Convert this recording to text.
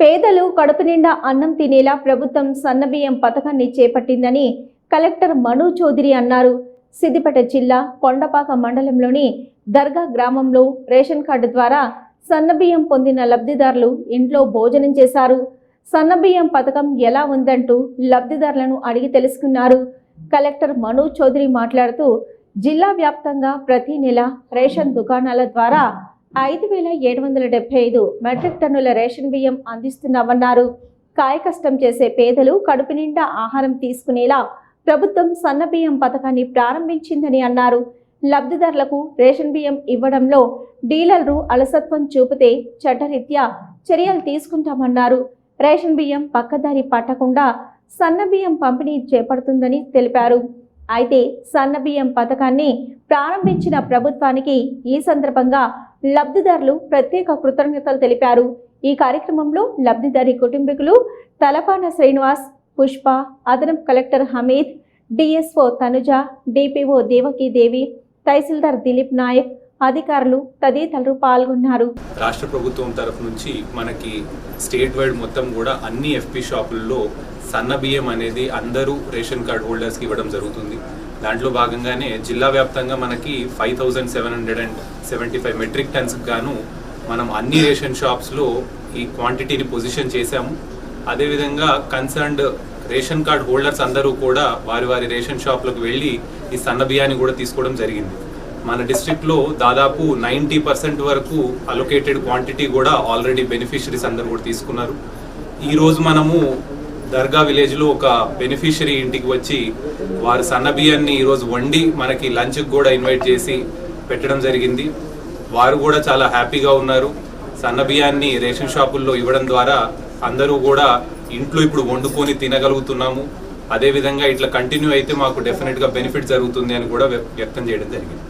పేదలు కడుపు నిండా అన్నం తినేలా ప్రభుత్వం సన్నబియ్యం పథకాన్ని చేపట్టిందని కలెక్టర్ మను చౌదరి అన్నారు. సిద్దిపేట జిల్లా కొండపాక మండలంలోని దర్గా గ్రామంలో రేషన్ కార్డు ద్వారా సన్నబియ్యం పొందిన లబ్ధిదారులు ఇంట్లో భోజనం చేశారు. సన్నబియ్యం పథకం ఎలా ఉందంటూ లబ్ధిదారులను అడిగి తెలుసుకున్నారు. కలెక్టర్ మను చౌదరి మాట్లాడుతూ జిల్లా వ్యాప్తంగా ప్రతి నెల రేషన్ దుకాణాల ద్వారా ఐదు వేల ఏడు వందల డెబ్బై ఐదు మెట్రిక్ టన్నుల రేషన్ బియ్యం అందిస్తున్నామన్నారు. కాయకష్టం చేసే పేదలు కడుపు నిండా ఆహారం తీసుకునేలా ప్రభుత్వం సన్న బియ్యం పథకాన్ని ప్రారంభించిందని అన్నారు. లబ్ధిదారులకు రేషన్ బియ్యం ఇవ్వడంలో డీలర్లు అలసత్వం చూపితే చట్టరీత్యా చర్యలు తీసుకుంటామన్నారు. రేషన్ బియ్యం పక్కదారి పట్టకుండా సన్న బియ్యం పంపిణీ చేపడుతుందని తెలిపారు. అయితే సన్న బియ్యం పథకాన్ని ప్రారంభించిన ప్రభుత్వానికి ఈ సందర్భంగా లబ్ధిదారులు ప్రత్యేక కృతజ్ఞతలు తెలిపారు. ఈ కార్యక్రమంలో లబ్ధిదారి కుటుంబీకులు తలపాన శ్రీనివాస్ పుష్ప అదనపు collector Hameed DSO Tanuja DPO Devaki Devi tahsildar Dilip Nayak అధికారులు తదితరులు పాల్గొన్నారు. రాష్ట్ర ప్రభుత్వం తరఫు నుంచి మనకి స్టేట్ వైడ్ మొత్తం కూడా అన్ని ఎఫ్పి షాపుల్లో సన్న బియ్యం అనేది అందరూ రేషన్ కార్డ్ హోల్డర్స్కి ఇవ్వడం జరుగుతుంది. దాంట్లో భాగంగానే జిల్లా వ్యాప్తంగా మనకి five thousand seven hundred and seventy five metric tons గాను మనం అన్ని రేషన్ షాప్స్లో ఈ క్వాంటిటీని పొజిషన్ చేశాము. అదేవిధంగా కన్సర్న్డ్ రేషన్ కార్డ్ హోల్డర్స్ అందరూ కూడా వారి వారి రేషన్ షాప్లకు వెళ్ళి ఈ సన్న బియ్యాన్ని కూడా తీసుకోవడం జరిగింది. మన డిస్ట్రిక్ట్లో దాదాపు నైంటీ పర్సెంట్ వరకు అలొకేటెడ్ క్వాంటిటీ కూడా ఆల్రెడీ బెనిఫిషరీస్ అందరు కూడా తీసుకున్నారు. ఈరోజు మనము దర్గా విలేజ్లో ఒక బెనిఫిషరీ ఇంటికి వచ్చి వారి సన్న బియ్యాన్ని ఈరోజు వండి మనకి లంచ్కి కూడా ఇన్వైట్ చేసి పెట్టడం జరిగింది. వారు కూడా చాలా హ్యాపీగా ఉన్నారు. సన్నబియ్యాన్ని రేషన్ షాపుల్లో ఇవ్వడం ద్వారా అందరూ కూడా ఇంట్లో ఇప్పుడు వండుకొని తినగలుగుతున్నాము. అదేవిధంగా ఇట్లా కంటిన్యూ అయితే మాకు డెఫినెట్గా బెనిఫిట్ జరుగుతుంది అని కూడా వ్యక్తం చేయడం జరిగింది.